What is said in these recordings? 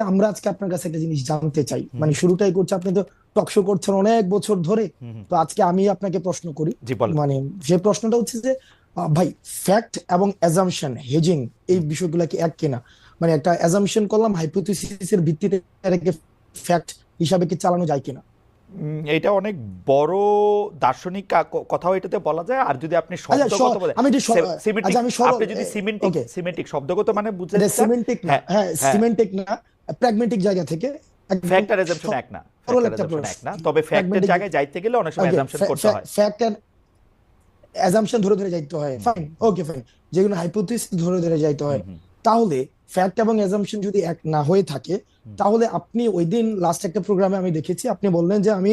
আমরা আজকে আপনার কাছে একটা জিনিস জানতে চাই। মানে শুরুটাই করছে আপনি তো টকশো করছেন অনেক বছর ধরে। তো আজকে আমি আপনাকে প্রশ্ন করি। মানে যে প্রশ্নটা হচ্ছে যে ভাই ফ্যাক্ট এবং অ্যাজাম্পশন হেজিং এই বিষয়গুলো কি এক কিনা? মানে একটা অ্যাজাম্পশন করলাম হাইপোথিসিসের ভিত্তিতে এটাকে ফ্যাক্ট হিসাবে কি চালানো যায় কিনা? এটা অনেক বড় দার্শনিক কথাও এটাতে বলা যায়। আর যদি আপনি আচ্ছা শব্দগত বলেন আমি সিমেন্টিক আচ্ছা আপনি যদি সিমেন্টিক সিমেন্টিক শব্দগত মানে বুঝতে এটা সিমেন্টিক না। হ্যাঁ, হ্যাঁ হ্যাঁ। সিমেন্টিক না। প্র্যাগমেটিক জায়গা থেকে ফ্যাক্টর অ্যাজাম্পশন এক না। সরল ফ্যাক্ট একটা এজাম্পশন এক না। তবে ফ্যাক্টের জায়গায় যাইতে গেলে অনেক সময় অ্যাজাম্পশন করতে হয়। ফ্যাক্ট এন্ড অ্যাজাম্পশন ধরে ধরে যাইতে হয়। ফাইন ওকে ফাইন যেগুলো হাইপোথিসিস ধরে ধরে যাইতে হয়। তাহলে ফ্যাক্ট এবং অ্যাজাম্পশন যদি এক না হয়ে থাকে তাহলে আপনি ওই দিন লাস্ট একটা প্রোগ্রামে আমি দেখেছি আপনি বললেন যে আমি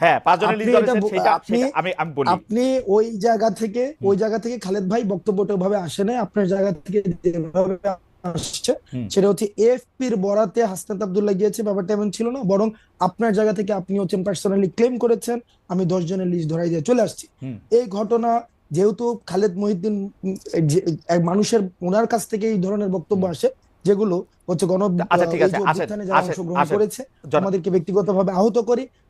হ্যাঁ লিস্ট সেটা আমি আমি বলি। আপনি ওই জায়গা থেকে ওই জায়গা থেকে খালেদ ভাই বক্তব্যটা ভাবে আসে আপনার জায়গা থেকে যেভাবে আসছে সেটা হচ্ছে এফপির বরাতে হাসনাত আব্দুল্লাহ গিয়েছে ব্যাপারটা এমন ছিল না বরং আপনার জায়গা থেকে আপনি হচ্ছেন পার্সোনালি ক্লেম করেছেন আমি দশ জনের লিস্ট ধরাই দিয়ে চলে আসছি। এই ঘটনা যেহেতু খালেদ মহিউদ্দিন মানুষের ওনার কাছ থেকে এই ধরনের বক্তব্য আসে যেগুলো হচ্ছে গণ আচ্ছা, অংশগ্রহণ করেছে আমাদেরকে ব্যক্তিগতভাবে আহত করি